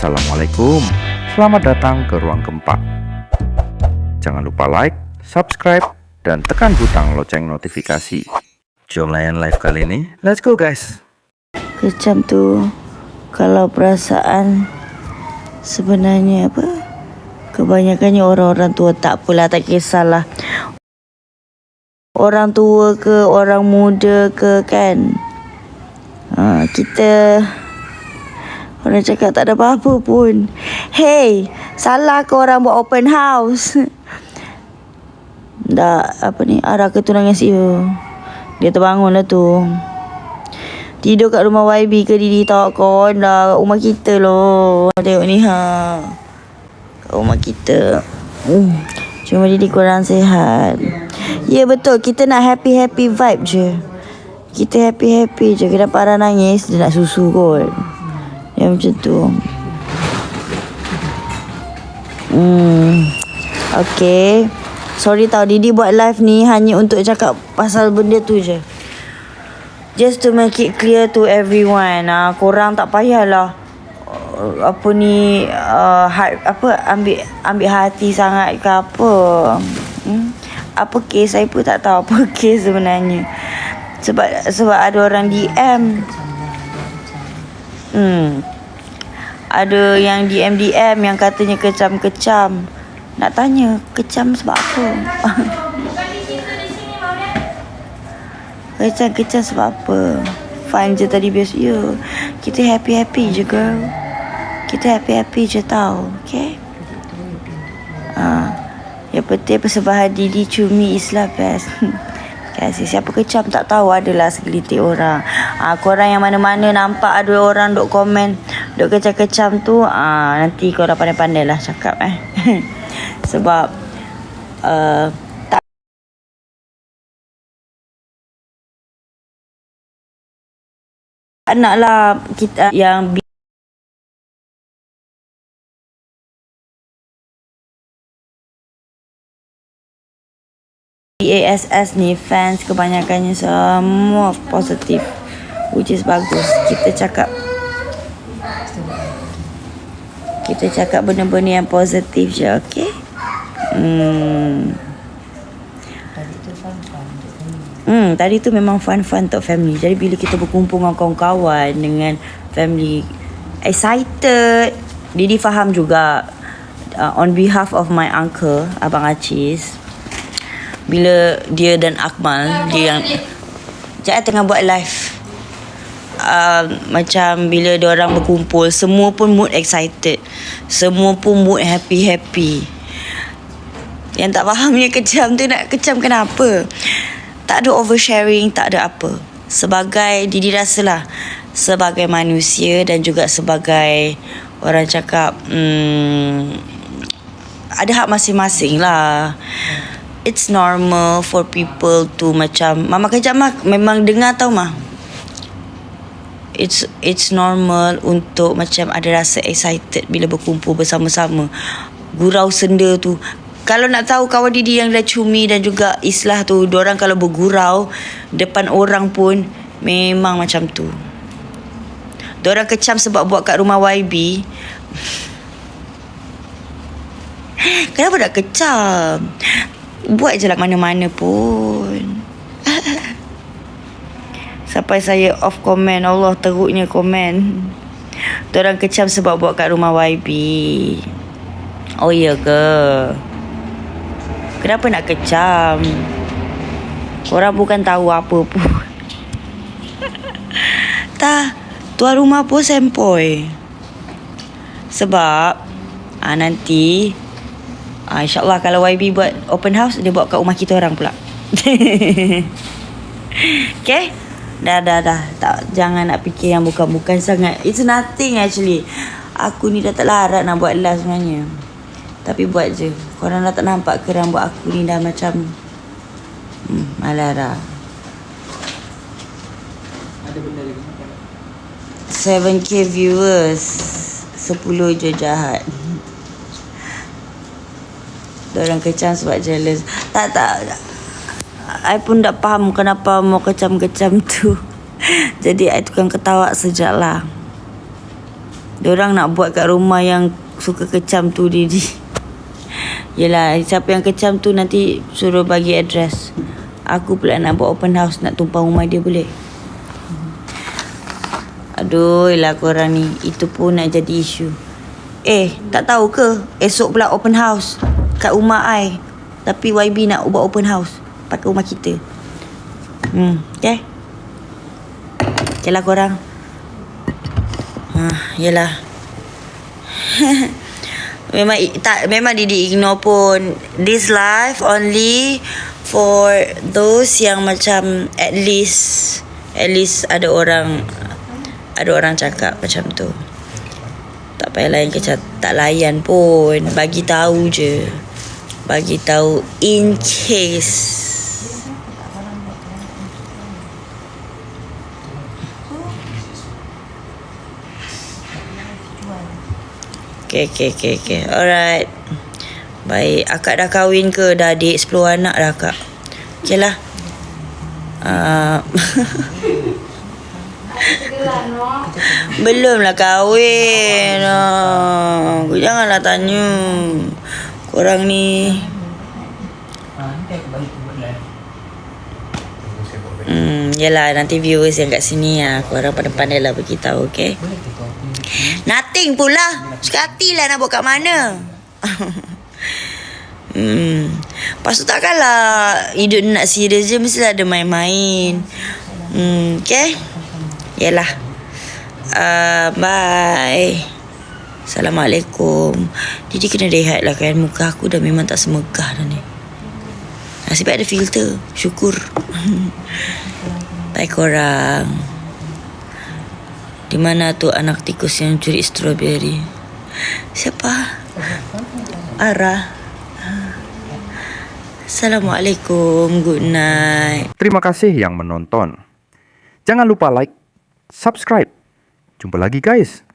Assalamualaikum. Selamat datang ke Ruang Gempa. Jangan lupa like, subscribe, dan tekan butang lonceng notifikasi. Jom layan live kali ini. Let's go guys. Kecam tu Kalau perasaan Sebenarnya apa Kebanyakannya orang-orang tua Tak apalah tak kisahlah Orang tua ke Orang muda ke kan ha, Kita Orang cakap tak ada apa-apa pun Hey Salah ke orang buat open house Dah Apa ni Arah ketunangan si Dia terbangun lah tu Tidur kat rumah YB ke Didi tak kon dah kat rumah kita loh. Tengok ni ha. Kat rumah kita. Hmm. Cuma Didi kurang sihat. Ya betul kita nak happy-happy vibe je. Kita happy-happy je. Kenapa Ara nangis dia nak susu kot. Ya macam tu. Hmm. Okay. Sorry tau Didi buat live ni hanya untuk cakap pasal benda tu je. Just to make it clear to everyone ah korang tak payahlah uh, apa ni uh, heart, apa ambil ambil hati sangat ke apa. Hmm? Apa kes saya pun tak tahu apa kes sebenarnya. Sebab sebab ada orang DM. Hmm. Ada yang DM DM yang katanya kecam-kecam. Nak tanya, kecam sebab apa? Kecam-kecam sebab apa Fine je tadi biasa Ya Kita happy-happy je girl Kita happy-happy je tau Okay ha. Yang penting persembahan Didi Cumi Islam best Kasih siapa kecam tak tahu adalah segelintir orang ha, Korang yang mana-mana nampak ada orang duk komen Duk kecam-kecam tu ha, Nanti korang pandai-pandai lah cakap eh. Sebab uh, naklah kita yang BASS ni fans kebanyakannya semua positif which is bagus kita cakap kita cakap benda-benda yang positif je okay hmm Hmm, tadi tu memang fun-fun untuk family. Jadi bila kita berkumpul dengan kawan-kawan dengan family excited, Didi faham juga uh, on behalf of my uncle, Abang Acis. Bila dia dan Akmal, dia yang Jaya tengah buat live. Uh, macam bila dia orang berkumpul, semua pun mood excited. Semua pun mood happy-happy. Yang tak fahamnya kecam tu nak kecam kenapa? tak ada oversharing, tak ada apa. Sebagai Didi rasalah sebagai manusia dan juga sebagai orang cakap hmm, ada hak masing-masing lah. It's normal for people to macam Mama kejap mah memang dengar tau mah. It's it's normal untuk macam ada rasa excited bila berkumpul bersama-sama. Gurau senda tu kalau nak tahu kawan Didi yang dah cumi dan juga Islah tu, orang kalau bergurau depan orang pun memang macam tu. Orang kecam sebab buat kat rumah YB. Kenapa nak kecam? Buat je lah mana-mana pun. Sampai saya off komen. Allah teruknya komen. Orang kecam sebab buat kat rumah YB. Oh iya ke? Kenapa nak kecam? Orang bukan tahu apa pun. tak, tuan rumah pun sempoi. Sebab ah nanti ah, insyaAllah kalau YB buat open house, dia buat kat rumah kita orang pula. okay? Dah, dah, dah. Tak, jangan nak fikir yang bukan-bukan sangat. It's nothing actually. Aku ni dah tak larat nak buat live sebenarnya. Tapi buat je. Korang dah tak nampak ke rambut aku ni dah macam hmm, malara. Ada benda lagi 7k viewers 10 je jahat Diorang kecam sebab jealous Tak tak I pun tak faham kenapa mau kecam-kecam tu. Jadi I tukang ketawa sejak lah Diorang nak buat kat rumah yang suka kecam tu di, di. Yelah, siapa yang kecam tu nanti suruh bagi address. Aku pula nak buat open house nak tumpang rumah dia boleh? Aduh lah korang ni. Itu pun nak jadi isu. Eh tak tahu ke? Esok pula open house Kat rumah I. Tapi YB nak buat open house Pakai rumah kita. Hmm Okay Okay lah korang. Ah, yelah. Memang tak memang Didi ignore pun. This life only for those yang macam at least at least ada orang ada orang cakap macam tu. Tak payah layan kecap tak layan pun. Bagi tahu je. Bagi tahu in case Okay, okay, okay, okay. Alright. Baik. Akak dah kahwin ke? Dah adik 10 anak dah, Kak? Okay lah. Uh, belum lah kahwin. Uh, janganlah tanya. Korang ni. Hmm, yelah nanti viewers yang kat sini lah. Korang pandai-pandai lah beritahu, okay? Nothing pula. Suka hati lah nak buat kat mana. hmm. Lepas tu takkanlah hidup nak serius je mesti ada main-main. Hmm, okay? Yalah. Uh, bye. Assalamualaikum. Didi kena rehat lah kan. Muka aku dah memang tak semegah dah ni. Nasib baik ada filter. Syukur. Bye korang. Di mana tu anak tikus yang curi strawberry? Siapa? Ara. Assalamualaikum. Good night. Terima kasih yang menonton. Jangan lupa like, subscribe. Jumpa lagi guys.